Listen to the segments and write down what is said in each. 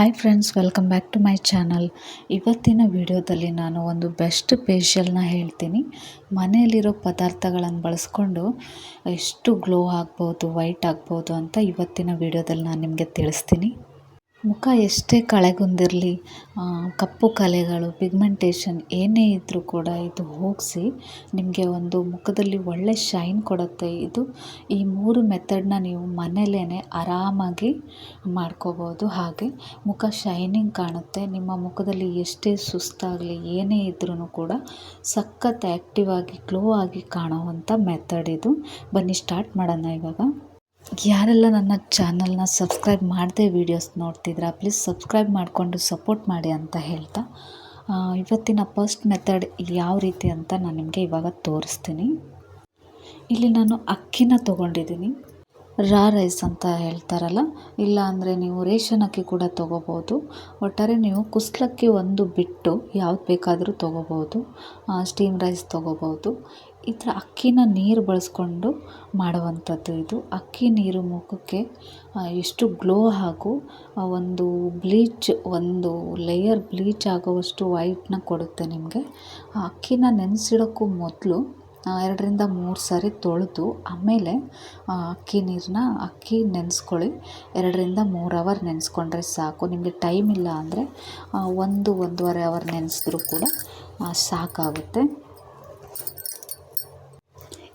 Hi friends welcome back to my channel ಇವತ್ತಿನ ವಿಡಿಯೋದಲ್ಲಿ ನಾನು ಒಂದು ಬೆಸ್ಟ್ ಫೇಶಿಯಲ್ನ ಹೇಳ್ತೀನಿ. ಮನೆಯಲ್ಲಿರೋ ಪದಾರ್ಥಗಳನ್ನು ಬಳಸ್ಕೊಂಡು ಎಷ್ಟು ಗ್ಲೋ ಆಗ್ಬೋದು ವೈಟ್ ಆಗ್ಬೋದು ಅಂತ ಇವತ್ತಿನ ವಿಡಿಯೋದಲ್ಲಿ ನಾನು ನಿಮಗೆ ತಿಳಿಸ್ತೀನಿ. ಮುಖ ಎಷ್ಟೇ ಕಳೆಗುಂದಿರಲಿ ಕಪ್ಪು ಕಲೆಗಳು ಪಿಗ್ಮೆಂಟೇಷನ್ ಏನೇ ಇದ್ದರೂ ಕೂಡ ಇದು ಹೋಗಿಸಿ ನಿಮಗೆ ಒಂದು ಮುಖದಲ್ಲಿ ಒಳ್ಳೆ ಶೈನ್ ಕೊಡುತ್ತೆ. ಇದು ಈ ಮೂರು ಮೆಥಡನ್ನ ನೀವು ಮನೇಲೇ ಆರಾಮಾಗಿ ಮಾಡ್ಕೋಬೋದು. ಹಾಗೆ ಮುಖ ಶೈನಿಂಗ್ ಕಾಣುತ್ತೆ. ನಿಮ್ಮ ಮುಖದಲ್ಲಿ ಎಷ್ಟೇ ಸುಸ್ತಾಗಲಿ, ಏನೇ ಇದ್ರೂ ಕೂಡ ಸಖತ್ ಆ್ಯಕ್ಟಿವ್ ಆಗಿ ಗ್ಲೋ ಆಗಿ ಕಾಣುವಂಥ ಮೆಥಡ್ ಇದು. ಬನ್ನಿ ಸ್ಟಾರ್ಟ್ ಮಾಡೋಣ ಇವಾಗ. ಯಾರೆಲ್ಲ ನನ್ನ ಚಾನಲ್ನ ಸಬ್ಸ್ಕ್ರೈಬ್ ಮಾಡದೆ ವೀಡಿಯೋಸ್ ನೋಡ್ತಿದ್ರ ಪ್ಲೀಸ್ ಸಬ್ಸ್ಕ್ರೈಬ್ ಮಾಡಿಕೊಂಡು ಸಪೋರ್ಟ್ ಮಾಡಿ ಅಂತ ಹೇಳ್ತಾ ಇವತ್ತಿನ ಫಸ್ಟ್ ಮೆಥಡ್ ಯಾವ ರೀತಿ ಅಂತ ನಾನು ನಿಮಗೆ ಇವಾಗ ತೋರಿಸ್ತೀನಿ. ಇಲ್ಲಿ ನಾನು ಅಕ್ಕಿನ ತೊಗೊಂಡಿದ್ದೀನಿ. ರಾ ರೈಸ್ ಅಂತ ಹೇಳ್ತಾರಲ್ಲ, ಇಲ್ಲ ಅಂದರೆ ನೀವು ರೇಷನ್ ಅಕ್ಕಿ ಕೂಡ ತೊಗೋಬೋದು. ಒಟ್ಟಾರೆ ನೀವು ಕುಸ್ಲಕ್ಕಿ ಒಂದು ಬಿಟ್ಟು ಯಾವ್ದು ಬೇಕಾದರೂ ತೊಗೋಬೋದು ಸ್ಟೀಮ್ ರೈಸ್ ತೊಗೋಬೋದು. ಈ ಥರ ಅಕ್ಕಿನ ನೀರು ಬಳಸ್ಕೊಂಡು ಮಾಡುವಂಥದ್ದು ಇದು. ಅಕ್ಕಿ ನೀರು ಮುಖಕ್ಕೆ ಎಷ್ಟು ಗ್ಲೋ ಹಾಗೂ ಒಂದು ಬ್ಲೀಚ್ ಒಂದು ಲೇಯರ್ ಬ್ಲೀಚ್ ಆಗುವಷ್ಟು ವೈಟ್ನ ಕೊಡುತ್ತೆ ನಿಮಗೆ. ಅಕ್ಕಿನ ನೆನೆಸಿಡೋಕ್ಕೂ ಮೊದಲು ಎರಡರಿಂದ ಮೂರು ಸಾರಿ ತೊಳೆದು, ಆಮೇಲೆ ಅಕ್ಕಿ ನೀರನ್ನ ಅಕ್ಕಿ ನೆನೆಸ್ಕೊಳ್ಳಿ. ಎರಡರಿಂದ ಮೂರು ಅವರ್ ನೆನೆಸ್ಕೊಂಡ್ರೆ ಸಾಕು. ನಿಮಗೆ ಟೈಮ್ ಇಲ್ಲ ಅಂದರೆ ಒಂದು, ಒಂದೂವರೆ ಅವರ್ ನೆನೆಸಿದ್ರೂ ಕೂಡ ಸಾಕಾಗುತ್ತೆ.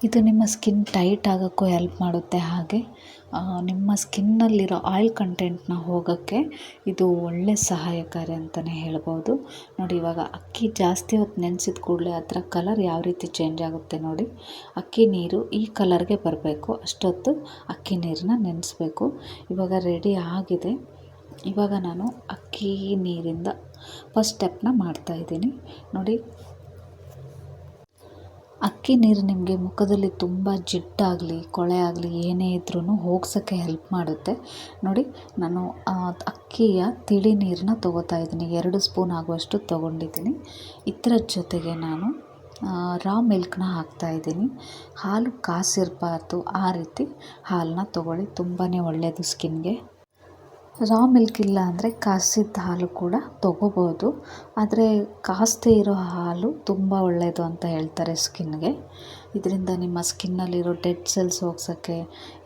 ಇದು ನಿಮ್ಮ ಸ್ಕಿನ್ ಟೈಟ್ ಆಗೋಕ್ಕೂ ಹೆಲ್ಪ್ ಮಾಡುತ್ತೆ ಹಾಗೆ. ನಿಮ್ಮ ಸ್ಕಿನ್ನಲ್ಲಿರೋ ಆಯಿಲ್ ಕಂಟೆಂಟ್ನ ಹೋಗೋಕ್ಕೆ ಇದು ಒಳ್ಳೆ ಸಹಾಯಕಾರಿ ಅಂತಲೇ ಹೇಳ್ಬೋದು. ನೋಡಿ, ಇವಾಗ ಅಕ್ಕಿ ಜಾಸ್ತಿ ಹೊತ್ತು ನೆನೆಸಿದ ಕೂಡಲೇ ಅದರ ಕಲರ್ ಯಾವ ರೀತಿ ಚೇಂಜ್ ಆಗುತ್ತೆ ನೋಡಿ. ಅಕ್ಕಿ ನೀರು ಈ ಕಲರ್ಗೆ ಬರಬೇಕು. ಅಷ್ಟೊತ್ತು ಅಕ್ಕಿ ನೀರನ್ನ ನೆನೆಸ್ಬೇಕು. ಇವಾಗ ರೆಡಿ ಆಗಿದೆ. ಇವಾಗ ನಾನು ಅಕ್ಕಿ ನೀರಿಂದ ಫಸ್ಟ್ ಸ್ಟೆಪ್ನ ಮಾಡ್ತಾಯಿದ್ದೀನಿ ನೋಡಿ ಅಕ್ಕಿ ನೀರು ನಿಮಗೆ ಮುಖದಲ್ಲಿ ತುಂಬ ಜಿಡ್ಡಾಗಲಿ ಕೊಳೆ ಆಗಲಿ ಏನೇ ಇದ್ರೂ ಹೋಗ್ಸೋಕ್ಕೆ ಹೆಲ್ಪ್ ಮಾಡುತ್ತೆ. ನೋಡಿ, ನಾನು ಅಕ್ಕಿಯ ತಿಳಿ ನೀರನ್ನ ತೊಗೋತಾ ಇದ್ದೀನಿ. ಎರಡು ಸ್ಪೂನ್ ಆಗುವಷ್ಟು ತೊಗೊಂಡಿದ್ದೀನಿ. ಇದರ ಜೊತೆಗೆ ನಾನು ರಾ ಮಿಲ್ಕ್ನ ಹಾಕ್ತಾಯಿದ್ದೀನಿ ಹಾಲು ಕಾಸಿರಬಾರ್ದು ಆ ರೀತಿ ಹಾಲನ್ನ ತೊಗೊಳ್ಳಿ. ತುಂಬಾ ಒಳ್ಳೆಯದು ಸ್ಕಿನ್ಗೆ ರಾ ಮಿಲ್ಕ್ ಇಲ್ಲ ಅಂದರೆ ಕಾಸಿದ ಹಾಲು ಕೂಡ ತೊಗೋಬೋದು. ಆದರೆ ಕಾಸದೇ ಇರೋ ಹಾಲು ತುಂಬ ಒಳ್ಳೆಯದು ಅಂತ ಹೇಳ್ತಾರೆ ಸ್ಕಿನ್ಗೆ ಇದರಿಂದ ನಿಮ್ಮ ಸ್ಕಿನ್ನಲ್ಲಿರೋ ಡೆಡ್ ಸೆಲ್ಸ್ ಹೋಗ್ಸೋಕ್ಕೆ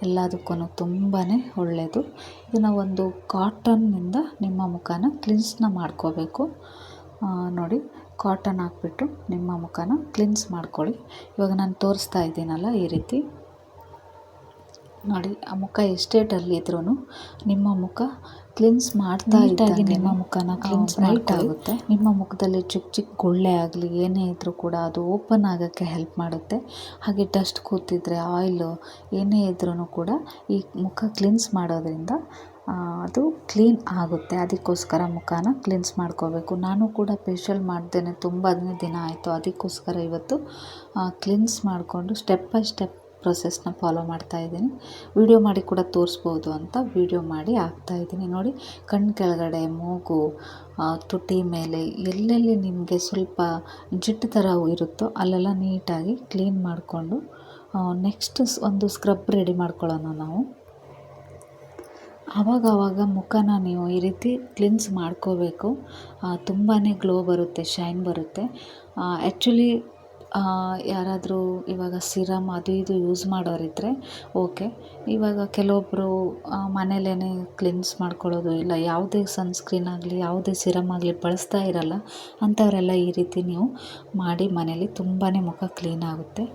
ಎಲ್ಲದಕ್ಕೂ ತುಂಬಾ ಒಳ್ಳೆಯದು ಇದನ್ನು ಒಂದು ಕಾಟನ್ನಿಂದ ನಿಮ್ಮ ಮುಖನ ಕ್ಲಿನ್ಸ್ನ ಮಾಡ್ಕೋಬೇಕು. ನೋಡಿ ಕಾಟನ್ ಹಾಕ್ಬಿಟ್ಟು ನಿಮ್ಮ ಮುಖನ ಕ್ಲಿನ್ಸ್ ಮಾಡ್ಕೊಳ್ಳಿ. ಇವಾಗ ನಾನು ತೋರಿಸ್ತಾ ಇದ್ದೀನಲ್ಲ ಈ ರೀತಿ. ನೋಡಿ ಆ ಮುಖ ಎಷ್ಟೇ ಡಲ್ ಇದ್ರೂ ನಿಮ್ಮ ಮುಖ ಕ್ಲಿನ್ಸ್ ಮಾಡ್ತಾ ಇದ್ದಾಗ ನಿಮ್ಮ ಮುಖನ ಕ್ಲಿನ್ಸ್ ರೈಟ್ ಆಗುತ್ತೆ. ನಿಮ್ಮ ಮುಖದಲ್ಲಿ ಚಿಕ್ಕ ಚಿಕ್ಕ ಗುಳ್ಳೆ ಆಗಲಿ ಏನೇ ಇದ್ದರೂ ಕೂಡ ಅದು ಓಪನ್ ಆಗೋಕ್ಕೆ ಹೆಲ್ಪ್ ಮಾಡುತ್ತೆ. ಹಾಗೆ ಡಸ್ಟ್ ಕೂತಿದ್ರೆ ಆಯಿಲು ಏನೇ ಇದ್ರೂ ಕೂಡ ಈ ಮುಖ ಕ್ಲಿನ್ಸ್ ಮಾಡೋದ್ರಿಂದ ಅದು ಕ್ಲೀನ್ ಆಗುತ್ತೆ. ಅದಕ್ಕೋಸ್ಕರ ಮುಖನ ಕ್ಲಿನ್ಸ್ ಮಾಡ್ಕೋಬೇಕು. ನಾನು ಕೂಡ ಫೇಶಿಯಲ್ ಮಾಡ್ದೇನೆ ತುಂಬ ದಿನ ಆಯಿತು. ಅದಕ್ಕೋಸ್ಕರ ಇವತ್ತು ಕ್ಲಿನ್ಸ್ ಮಾಡಿಕೊಂಡು ಸ್ಟೆಪ್ ಬೈ ಸ್ಟೆಪ್ ಪ್ರೊಸೆಸ್ನ ಫಾಲೋ ಮಾಡ್ತಾ ಇದ್ದೀನಿ. ವಿಡಿಯೋ ಮಾಡಿ ಕೂಡ ತೋರಿಸ್ಬೋದು ಅಂತ ವೀಡಿಯೋ ಮಾಡಿ ಹಾಕ್ತಾ ಇದ್ದೀನಿ. ನೋಡಿ ಕಣ್ಣು ಕೆಳಗಡೆ ಮೂಗು ತುಟಿ ಮೇಲೆ ಎಲ್ಲೆಲ್ಲಿ ನಿಮಗೆ ಸ್ವಲ್ಪ ಜಿಡ್ಡು ಥರ ಇರುತ್ತೋ ಅಲ್ಲೆಲ್ಲ ನೀಟಾಗಿ ಕ್ಲೀನ್ ಮಾಡಿಕೊಂಡು ನೆಕ್ಸ್ಟ್ ಒಂದು ಸ್ಕ್ರಬ್ ರೆಡಿ ಮಾಡ್ಕೊಳ್ಳೋಣ ನಾವು. ಆವಾಗ ಆವಾಗ ಮುಖನ ನೀವು ಈ ರೀತಿ ಕ್ಲಿನ್ಸ್ ಮಾಡ್ಕೋಬೇಕು. ತುಂಬಾ ಗ್ಲೋ ಬರುತ್ತೆ ಶೈನ್ ಬರುತ್ತೆ. ಆ್ಯಕ್ಚುಲಿ ಯಾರಾದರೂ ಇವಾಗ ಸಿರಮ್ ಅದು ಇದು ಯೂಸ್ ಮಾಡೋರಿದ್ದರೆ ಓಕೆ. ಇವಾಗ ಕೆಲವೊಬ್ಬರು ಮನೇಲೇ ಕ್ಲಿನ್ಸ್ ಮಾಡ್ಕೊಳ್ಳೋದು ಇಲ್ಲ, ಯಾವುದೇ ಸನ್ಸ್ಕ್ರೀನ್ ಆಗಲಿ, ಯಾವುದೇ ಸಿರಮ್ ಆಗಲಿ ಬಳಸ್ತಾ ಇರಲ್ಲ, ಅಂಥವರೆಲ್ಲ ಈ ರೀತಿ ನೀವು ಮಾಡಿ ಮನೇಲಿ ತುಂಬಾ ಮುಖ ಕ್ಲೀನ್ ಆಗುತ್ತೆ.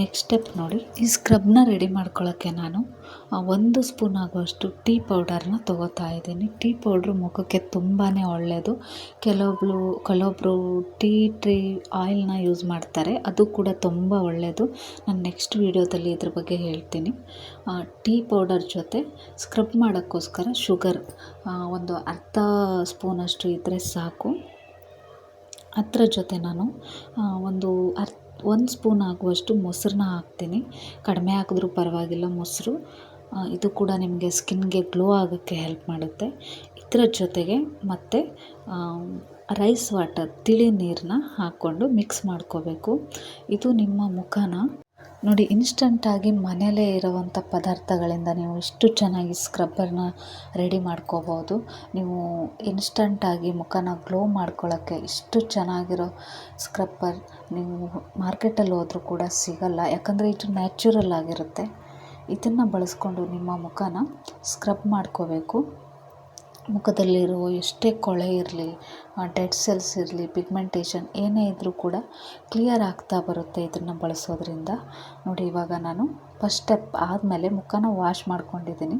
ನೆಕ್ಸ್ಟ್ ಸ್ಟೆಪ್ ನೋಡಿ, ಈ ಸ್ಕ್ರಬ್ನ ರೆಡಿ ಮಾಡ್ಕೊಳ್ಳೋಕ್ಕೆ ನಾನು ಒಂದು ಸ್ಪೂನ್ ಆಗುವಷ್ಟು ಟೀ ಪೌಡರ್ನ ತೊಗೋತಾ ಇದ್ದೀನಿ. ಟೀ ಪೌಡ್ರು ಮುಖಕ್ಕೆ ತುಂಬಾ ಒಳ್ಳೆಯದು ಕೆಲವೊಬ್ಬರು ಕೆಲವೊಬ್ಬರು ಟೀ ಟ್ರೀ ಆಯಿಲ್ನ ಯೂಸ್ ಮಾಡ್ತಾರೆ. ಅದು ಕೂಡ ತುಂಬ ಒಳ್ಳೆಯದು ನಾನು ನೆಕ್ಸ್ಟ್ ವೀಡಿಯೋದಲ್ಲಿ ಇದ್ರ ಬಗ್ಗೆ ಹೇಳ್ತೀನಿ. ಟೀ ಪೌಡರ್ ಜೊತೆ ಸ್ಕ್ರಬ್ ಮಾಡೋಕ್ಕೋಸ್ಕರ ಶುಗರ್ ಒಂದು ಅರ್ಧ ಸ್ಪೂನಷ್ಟು ಇದ್ದರೆ ಸಾಕು. ಅದರ ಜೊತೆ ನಾನು ಒಂದು ಅರ್ಧ ಒಂದು ಸ್ಪೂನ್ ಆಗುವಷ್ಟು ಮೊಸರನ್ನ ಹಾಕ್ತೀನಿ. ಕಡಿಮೆ ಹಾಕಿದ್ರೂ ಪರವಾಗಿಲ್ಲ ಮೊಸರು. ಇದು ಕೂಡ ನಿಮಗೆ ಸ್ಕಿನ್ಗೆ ಗ್ಲೋ ಆಗೋಕ್ಕೆ ಹೆಲ್ಪ್ ಮಾಡುತ್ತೆ. ಇದರ ಜೊತೆಗೆ ಮತ್ತು ರೈಸ್ ವಾಟರ್, ತಿಳಿ ನೀರನ್ನ ಹಾಕ್ಕೊಂಡು ಮಿಕ್ಸ್ ಮಾಡ್ಕೋಬೇಕು. ಇದು ನಿಮ್ಮ ಮುಖನ ನೋಡಿ ಇನ್ಸ್ಟಂಟಾಗಿ ಮನೆಯಲ್ಲೇ ಇರುವಂಥ ಪದಾರ್ಥಗಳಿಂದ ನೀವು ಇಷ್ಟು ಚೆನ್ನಾಗಿ ಸ್ಕ್ರಬ್ಬರ್ನ ರೆಡಿ ಮಾಡ್ಕೋಬೋದು. ನೀವು ಇನ್ಸ್ಟಂಟಾಗಿ ಮುಖನ ಗ್ಲೋ ಮಾಡ್ಕೊಳ್ಳೋಕ್ಕೆ ಇಷ್ಟು ಚೆನ್ನಾಗಿರೋ ಸ್ಕ್ರಬ್ಬರ್ ನೀವು ಮಾರ್ಕೆಟಲ್ಲಿ ಹೋದರೂ ಕೂಡ ಸಿಗಲ್ಲ. ಯಾಕಂದರೆ ಇದು ನ್ಯಾಚುರಲ್ ಆಗಿರುತ್ತೆ. ಇದನ್ನು ಬಳಸ್ಕೊಂಡು ನಿಮ್ಮ ಮುಖನ ಸ್ಕ್ರಬ್ ಮಾಡ್ಕೋಬೇಕು. ಮುಖದಲ್ಲಿರೋ ಎಷ್ಟೇ ಕೊಳೆ ಇರಲಿ ಡೆಡ್ ಸೆಲ್ಸ್ ಇರಲಿ, ಪಿಗ್ಮೆಂಟೇಷನ್ ಏನೇ ಇದ್ದರೂ ಕೂಡ ಕ್ಲಿಯರ್ ಆಗ್ತಾ ಬರುತ್ತೆ ಇದನ್ನು ಬಳಸೋದ್ರಿಂದ. ನೋಡಿ, ಇವಾಗ ನಾನು ಫಸ್ಟ್ ಸ್ಟೆಪ್ ಆದಮೇಲೆ ಮುಖನ ವಾಶ್ ಮಾಡ್ಕೊಂಡಿದ್ದೀನಿ.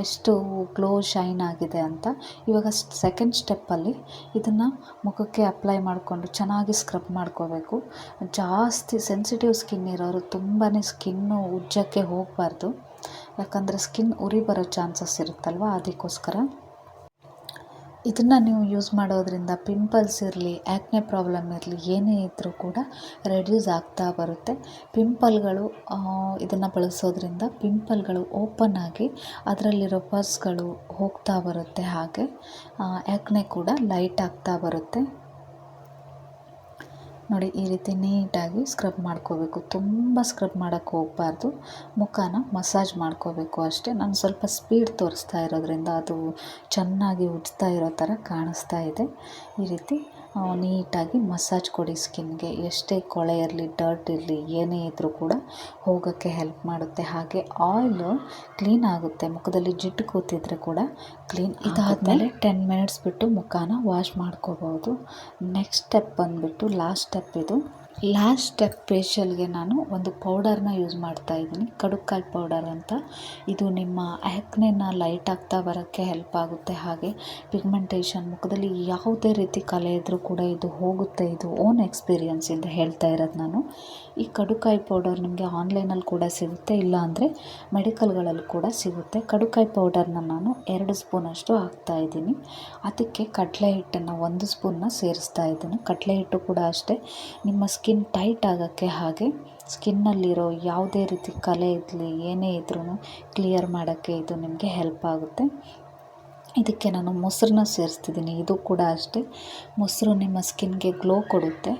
ಎಷ್ಟು ಗ್ಲೋ ಶೈನ್ ಆಗಿದೆ ಅಂತ. ಇವಾಗ ಸೆಕೆಂಡ್ ಸ್ಟೆಪ್ಪಲ್ಲಿ ಇದನ್ನು ಮುಖಕ್ಕೆ ಅಪ್ಲೈ ಮಾಡಿಕೊಂಡು ಚೆನ್ನಾಗಿ ಸ್ಕ್ರಬ್ ಮಾಡ್ಕೋಬೇಕು. ಜಾಸ್ತಿ ಸೆನ್ಸಿಟಿವ್ ಸ್ಕಿನ್ ಇರೋರು ತುಂಬಾ ಸ್ಕಿನ್ನು ಉಜ್ಜಕ್ಕೆ ಹೋಗಬಾರ್ದು. ಯಾಕಂದರೆ ಸ್ಕಿನ್ ಉರಿ ಬರೋ ಚಾನ್ಸಸ್ ಇರುತ್ತಲ್ವ? ಅದಕ್ಕೋಸ್ಕರ ಇದನ್ನು ನೀವು ಯೂಸ್ ಮಾಡೋದ್ರಿಂದ ಪಿಂಪಲ್ಸ್ ಇರಲಿ ಆ್ಯಕ್ನೆ ಪ್ರಾಬ್ಲಮ್ ಇರಲಿ, ಏನೇ ಇದ್ದರೂ ಕೂಡ ರೆಡ್ಯೂಸ್ ಆಗ್ತಾ ಬರುತ್ತೆ. ಪಿಂಪಲ್ಗಳು ಇದನ್ನು ಬಳಸೋದ್ರಿಂದ ಪಿಂಪಲ್ಗಳು ಓಪನ್ ಆಗಿ ಅದರಲ್ಲಿರೋ ಪರ್ಸ್ಗಳು ಹೋಗ್ತಾ ಬರುತ್ತೆ ಹಾಗೆ. ಆ್ಯಕ್ನೆ ಕೂಡ ಲೈಟ್ ಆಗ್ತಾ ಬರುತ್ತೆ. ನೋಡಿ, ಈ ರೀತಿ ನೀಟಾಗಿ ಸ್ಕ್ರಬ್ ಮಾಡ್ಕೋಬೇಕು. ತುಂಬ ಸ್ಕ್ರಬ್ ಮಾಡೋಕ್ಕೆ ಹೋಗಬಾರ್ದು. ಮುಖನ ಮಸಾಜ್ ಮಾಡ್ಕೋಬೇಕು ಅಷ್ಟೇ. ನಾನು ಸ್ವಲ್ಪ ಸ್ಪೀಡ್ ತೋರಿಸ್ತಾ ಇರೋದ್ರಿಂದ ಅದು ಚೆನ್ನಾಗಿ ಉಜ್ತಾ ಇರೋ ಥರ ಕಾಣಿಸ್ತಾ ಇದೆ. ಈ ರೀತಿ ನೀಟಾಗಿ ಮಸಾಜ್ ಕೊಡಿ ಸ್ಕಿನ್ಗೆ. ಎಷ್ಟೇ ಕೊಳೆ ಇರಲಿ ಡರ್ಟ್ ಇರಲಿ ಏನೇ ಇದ್ದರೂ ಕೂಡ ಹೋಗೋಕ್ಕೆ ಹೆಲ್ಪ್ ಮಾಡುತ್ತೆ. ಹಾಗೆ ಆಯಿಲು ಕ್ಲೀನ್ ಆಗುತ್ತೆ. ಮುಖದಲ್ಲಿ ಜಿಟ್ಟು ಕೂತಿದ್ರೆ ಕೂಡ ಕ್ಲೀನ್ ಇದಾದಮೇಲೆ ಟೆನ್ ಮಿನಿಟ್ಸ್ ಬಿಟ್ಟು ಮುಖನ ವಾಶ್ ಮಾಡ್ಕೋಬೋದು. ನೆಕ್ಸ್ಟ್ ಸ್ಟೆಪ್ ಬಂದುಬಿಟ್ಟು ಲಾಸ್ಟ್ ಸ್ಟೆಪ್ ಇದು. ಲಾಸ್ಟ್ ಸ್ಟೆಪ್ ಫೇಶಿಯಲ್ಗೆ ನಾನು ಒಂದು ಪೌಡರ್ನ ಯೂಸ್ ಮಾಡ್ತಾ ಇದ್ದೀನಿ. ಕಡುಕಾಯಿ ಪೌಡರ್ ಅಂತ. ಇದು ನಿಮ್ಮ ಆ್ಯಕ್ನೆನ ಲೈಟ್ ಆಗ್ತಾ ಬರೋಕ್ಕೆ ಹೆಲ್ಪ್ ಆಗುತ್ತೆ. ಹಾಗೆ ಪಿಗ್ಮೆಂಟೇಷನ್ ಮುಖದಲ್ಲಿ ಯಾವುದೇ ರೀತಿ ಕಲೆ ಇದ್ದರೂ ಕೂಡ ಇದು ಹೋಗುತ್ತೆ. ಇದು ಓನ್ ಎಕ್ಸ್ಪೀರಿಯನ್ಸಿಂದ ಹೇಳ್ತಾ ಇರೋದು ನಾನು. ಈ ಕಡುಕಾಯಿ ಪೌಡರ್ ನಿಮಗೆ ಆನ್ಲೈನಲ್ಲಿ ಕೂಡ ಸಿಗುತ್ತೆ. ಇಲ್ಲ ಅಂದರೆ ಮೆಡಿಕಲ್ಗಳಲ್ಲಿ ಕೂಡ ಸಿಗುತ್ತೆ. ಕಡುಕಾಯಿ ಪೌಡರ್ನ ನಾನು ಎರಡು ಸ್ಪೂನಷ್ಟು ಹಾಕ್ತಾ ಇದ್ದೀನಿ. ಅದಕ್ಕೆ ಕಡಲೆ ಹಿಟ್ಟನ್ನು ಒಂದು ಸ್ಪೂನ್ನ ಸೇರಿಸ್ತಾ ಇದ್ದೀನಿ. ಕಡಲೆ ಹಿಟ್ಟು ಕೂಡ ಅಷ್ಟೇ. ನಿಮ್ಮ ಸ್ಕಿನ್ ಟೈಟ್ ಆಗೋಕ್ಕೆ ಹಾಗೆ ಸ್ಕಿನ್ನಲ್ಲಿರೋ ಯಾವುದೇ ರೀತಿ ಕಲೆ ಇರಲಿ, ಏನೇ ಇದ್ರೂ ಕ್ಲಿಯರ್ ಮಾಡೋಕ್ಕೆ ಇದು ನಿಮಗೆ ಹೆಲ್ಪ್ ಆಗುತ್ತೆ. ಇದಕ್ಕೆ ನಾನು ಮೊಸರನ್ನ ಸೇರಿಸ್ತಿದ್ದೀನಿ. ಇದು ಕೂಡ ಅಷ್ಟೇ. ಮೊಸರು ನಿಮ್ಮ ಸ್ಕಿನ್ಗೆ ಗ್ಲೋ ಕೊಡುತ್ತೆ.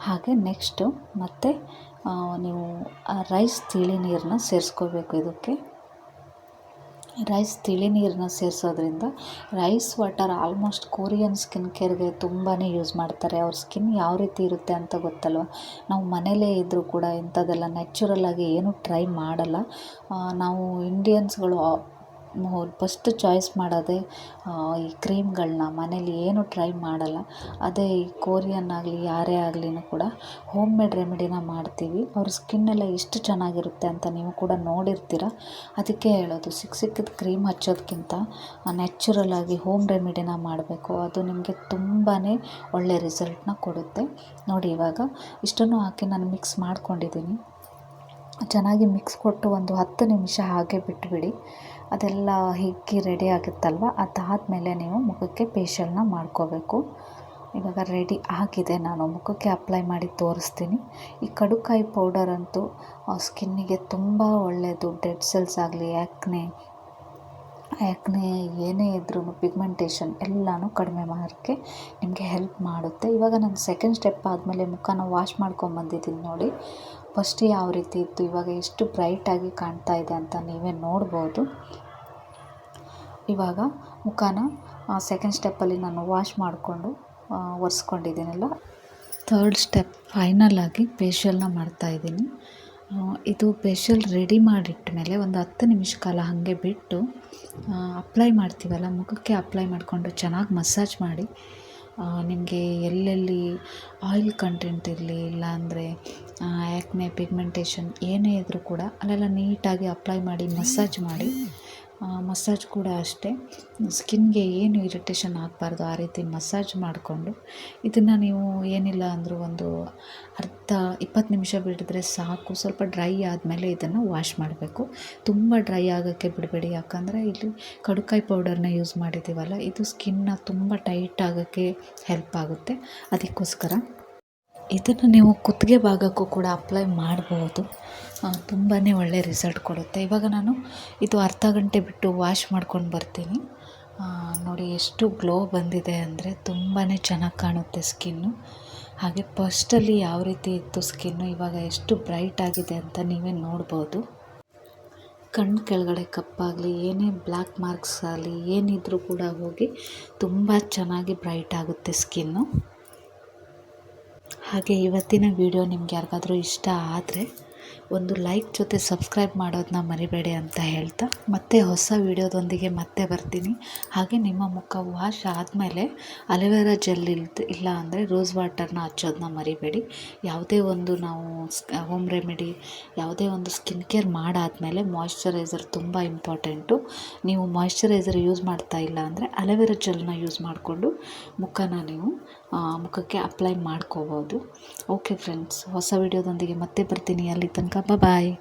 ಹಾಗೆ ನೆಕ್ಸ್ಟು ಮತ್ತು ನೀವು ರೈಸ್ ತಿಳಿ ನೀರನ್ನ ಸೇರಿಸ್ಕೋಬೇಕು ಇದಕ್ಕೆ. ರೈಸ್ ತಿಳಿ ನೀರನ್ನ ಸೇರಿಸೋದ್ರಿಂದ rice water almost Korean skin ಕೇರ್ಗೆ ತುಂಬಾ ಯೂಸ್ ಮಾಡ್ತಾರೆ. ಅವ್ರ ಸ್ಕಿನ್ ಯಾವ ರೀತಿ ಇರುತ್ತೆ ಅಂತ ಗೊತ್ತಲ್ವ? ನಾವು ಮನೇಲೇ ಇದ್ದರೂ ಕೂಡ ಇಂಥದ್ದೆಲ್ಲ ನ್ಯಾಚುರಲ್ಲಾಗಿ ಏನೂ ಟ್ರೈ ಮಾಡಲ್ಲ. ನಾವು ಇಂಡಿಯನ್ಸ್ಗಳು ಫಸ್ಟ್ ಚಾಯ್ಸ್ ಮಾಡೋದೇ ಈ ಕ್ರೀಮ್ಗಳನ್ನ ಮನೇಲಿ ಏನು ಟ್ರೈ ಮಾಡಲ್ಲ. ಅದೇ ಈ ಕೋರಿಯನ್ ಆಗಲಿ, ಯಾರೇ ಆಗ್ಲಿನೂ ಕೂಡ ಹೋಮ್ ಮೇಡ್ ರೆಮಿಡಿನ ಮಾಡ್ತೀವಿ. ಅವ್ರ ಸ್ಕಿನ್ನೆಲ್ಲ ಎಷ್ಟು ಚೆನ್ನಾಗಿರುತ್ತೆ ಅಂತ ನೀವು ಕೂಡ ನೋಡಿರ್ತೀರ. ಅದಕ್ಕೆ ಹೇಳೋದು ಸಿಕ್ಕ ಸಿಕ್ಕಿದ ಕ್ರೀಮ್ ಹಚ್ಚೋದಕ್ಕಿಂತ ನ್ಯಾಚುರಲ್ಲಾಗಿ ಹೋಮ್ ರೆಮಿಡಿನ ಮಾಡಬೇಕು. ಅದು ನಿಮಗೆ ತುಂಬಾ ಒಳ್ಳೆ ರಿಸಲ್ಟ್ನ ಕೊಡುತ್ತೆ. ನೋಡಿ ಇವಾಗ, ಇಷ್ಟನ್ನು ಹಾಕಿ ನಾನು ಮಿಕ್ಸ್ ಮಾಡ್ಕೊಂಡಿದ್ದೀನಿ. ಚೆನ್ನಾಗಿ ಮಿಕ್ಸ್ ಕೊಟ್ಟು ಒಂದು ಹತ್ತು ನಿಮಿಷ ಹಾಗೆ ಬಿಟ್ಬಿಡಿ. ಅದೆಲ್ಲ ಹಿಗ್ಗಿ ರೆಡಿ ಆಗುತ್ತಲ್ವ? ಅದಾದಮೇಲೆ ನೀವು ಮುಖಕ್ಕೆ ಫೇಶಿಯಲ್ನ ಮಾಡ್ಕೋಬೇಕು. ಇವಾಗ ರೆಡಿ ಆಗಿದೆ. ನಾನು ಮುಖಕ್ಕೆ ಅಪ್ಲೈ ಮಾಡಿ ತೋರಿಸ್ತೀನಿ. ಈ ಕಡುಕಾಯಿ ಪೌಡರ್ ಅಂತೂ ಸ್ಕಿನ್ನಿಗೆ ತುಂಬ ಒಳ್ಳೆಯದು ಡೆಡ್ ಸೆಲ್ಸ್ ಆಗಲಿ ಯಾಕ್ನೆ ಯಾಕ್ನೆ ಏನೇ ಇದ್ರೂ ಪಿಗ್ಮೆಂಟೇಷನ್ ಎಲ್ಲನೂ ಕಡಿಮೆ ಮಾಡೋಕ್ಕೆ ನಿಮಗೆ ಹೆಲ್ಪ್ ಮಾಡುತ್ತೆ. ಇವಾಗ ನಾನು ಸೆಕೆಂಡ್ ಸ್ಟೆಪ್ ಆದಮೇಲೆ ಮುಖನ ವಾಶ್ ಮಾಡ್ಕೊಂಬಂದಿದ್ದೀನಿ ನೋಡಿ. ಫಸ್ಟ್ ಯಾವ ರೀತಿ ಇತ್ತು, ಇವಾಗ ಎಷ್ಟು ಬ್ರೈಟಾಗಿ ಕಾಣ್ತಾ ಇದೆ ಅಂತ ನೀವೇ ನೋಡ್ಬೋದು. ಇವಾಗ ಮುಖಾನ ಸೆಕೆಂಡ್ ಸ್ಟೆಪ್ಪಲ್ಲಿ ನಾನು ವಾಶ್ ಮಾಡಿಕೊಂಡು ಒರೆಸ್ಕೊಂಡಿದ್ದೀನಲ್ಲ. ಥರ್ಡ್ ಸ್ಟೆಪ್ ಫೈನಲ್ ಆಗಿ ಮಾಡ್ತಾ ಮಾಡ್ತಾಯಿದ್ದೀನಿ ಇದು ಫೇಶಿಯಲ್ ರೆಡಿ ಮಾಡಿಟ್ಟ ಮೇಲೆ ಒಂದು ಹತ್ತು ನಿಮಿಷ ಕಾಲ ಹಾಗೆ ಬಿಟ್ಟು ಅಪ್ಲೈ ಮಾಡ್ತೀವಲ್ಲ, ಮುಖಕ್ಕೆ ಅಪ್ಲೈ ಮಾಡಿಕೊಂಡು ಚೆನ್ನಾಗಿ ಮಸಾಜ್ ಮಾಡಿ ನಿಮಗೆ ಎಲ್ಲೆಲ್ಲಿ ಆಯಿಲ್ ಕಂಟೆಂಟ್ ಇರಲಿ, ಇಲ್ಲಾಂದರೆ ಆ್ಯಕ್ನೆ ಪಿಗ್ಮೆಂಟೇಷನ್ ಏನೇ ಇದ್ದರೂ ಕೂಡ, ಅಲ್ಲೆಲ್ಲ ನೀಟಾಗಿ ಅಪ್ಲೈ ಮಾಡಿ ಮಸಾಜ್ ಮಾಡಿ. ಮಸಾಜ್ ಕೂಡ ಅಷ್ಟೇ. ಸ್ಕಿನ್ಗೆ ಏನು ಇರಿಟೇಷನ್ ಆಗಬಾರ್ದು ಆ ರೀತಿ ಮಸಾಜ್ ಮಾಡಿಕೊಂಡು. ಇದನ್ನು ನೀವು ಏನಿಲ್ಲ ಅಂದರೂ ಒಂದು ಅರ್ಧ ಇಪ್ಪತ್ತು ನಿಮಿಷ ಬಿಡಿದ್ರೆ ಸಾಕು. ಸ್ವಲ್ಪ ಡ್ರೈ ಆದಮೇಲೆ ಇದನ್ನು ವಾಶ್ ಮಾಡಬೇಕು. ತುಂಬ ಡ್ರೈ ಆಗೋಕ್ಕೆ ಬಿಡಬೇಡಿ. ಯಾಕಂದರೆ ಇಲ್ಲಿ ಕಡುಕಾಯಿ ಪೌಡರ್ನ ಯೂಸ್ ಮಾಡಿದ್ದೀವಲ್ಲ, ಇದು ಸ್ಕಿನ್ನ ತುಂಬ ಟೈಟ್ ಆಗೋಕ್ಕೆ ಹೆಲ್ಪ್ ಆಗುತ್ತೆ. ಅದಕ್ಕೋಸ್ಕರ ಇದನ್ನು ನೀವು ಕುತ್ತಿಗೆ ಭಾಗಕ್ಕೂ ಕೂಡ ಅಪ್ಲೈ ಮಾಡ್ಬೋದು. ತುಂಬಾ ಒಳ್ಳೆಯ ರಿಸಲ್ಟ್ ಕೊಡುತ್ತೆ. ಇವಾಗ ನಾನು ಇದು ಅರ್ಧ ಗಂಟೆ ಬಿಟ್ಟು ವಾಶ್ ಮಾಡ್ಕೊಂಡು ಬರ್ತೀನಿ. ನೋಡಿ ಎಷ್ಟು ಗ್ಲೋ ಬಂದಿದೆ ಅಂದರೆ ತುಂಬಾ ಚೆನ್ನಾಗಿ ಕಾಣುತ್ತೆ ಸ್ಕಿನ್ನು ಹಾಗೆ ಫಸ್ಟಲ್ಲಿ ಯಾವ ರೀತಿ ಇತ್ತು ಸ್ಕಿನ್ನು ಇವಾಗ ಎಷ್ಟು ಬ್ರೈಟ್ ಆಗಿದೆ ಅಂತ ನೀವೇ ನೋಡ್ಬೋದು. ಕಣ್ಣು ಕೆಳಗಡೆ ಕಪ್ಪಾಗಲಿ, ಏನೇ ಬ್ಲ್ಯಾಕ್ ಮಾರ್ಕ್ಸ್ ಆಗಲಿ, ಏನಿದ್ರೂ ಕೂಡ ಹೋಗಿ ತುಂಬ ಚೆನ್ನಾಗಿ ಬ್ರೈಟ್ ಆಗುತ್ತೆ ಸ್ಕಿನ್ನು ಹಾಗೆ ಇವತ್ತಿನ ವಿಡಿಯೋ ನಿಮ್ಗೆ ಯಾರಿಗಾದರೂ ಇಷ್ಟ ಆದರೆ ಒಂದು ಲೈಕ್ ಜೊತೆ ಸಬ್ಸ್ಕ್ರೈಬ್ ಮಾಡೋದನ್ನ ಮರಿಬೇಡಿ ಅಂತ ಹೇಳ್ತಾ ಮತ್ತೆ ಹೊಸ ವಿಡಿಯೋದೊಂದಿಗೆ ಮತ್ತೆ ಬರ್ತೀನಿ. ಹಾಗೆ ನಿಮ್ಮ ಮುಖ ವಾಶ್ ಆದಮೇಲೆ ಅಲೋವೆರಾ ಜೆಲ್ ಇಲ್ದ, ಇಲ್ಲ ಅಂದರೆ ರೋಸ್ ವಾಟರ್ನ ಹಚ್ಚೋದನ್ನ ಮರಿಬೇಡಿ. ಯಾವುದೇ ಒಂದು ನಾವು ಹೋಮ್ ರೆಮಿಡಿ, ಯಾವುದೇ ಒಂದು ಸ್ಕಿನ್ ಕೇರ್ ಮಾಡಾದಮೇಲೆ ಮಾಯ್ಶ್ಚರೈಸರ್ ತುಂಬ ಇಂಪಾರ್ಟೆಂಟು. ನೀವು ಮಾಯ್ಶ್ಚರೈಸರ್ ಯೂಸ್ ಮಾಡ್ತಾ ಇಲ್ಲ ಅಂದರೆ ಅಲೋವೆರಾ ಜೆಲ್ನ ಯೂಸ್ ಮಾಡಿಕೊಂಡು ಮುಖನ ನೀವು ಮುಖಕ್ಕೆ ಅಪ್ಲೈ ಮಾಡ್ಕೋಬೋದು. ಓಕೆ ಫ್ರೆಂಡ್ಸ್, ಹೊಸ ವಿಡಿಯೋದೊಂದಿಗೆ ಮತ್ತೆ ಬರ್ತೀನಿ. ಅಲ್ಲಿ ತನಕ Bye-bye.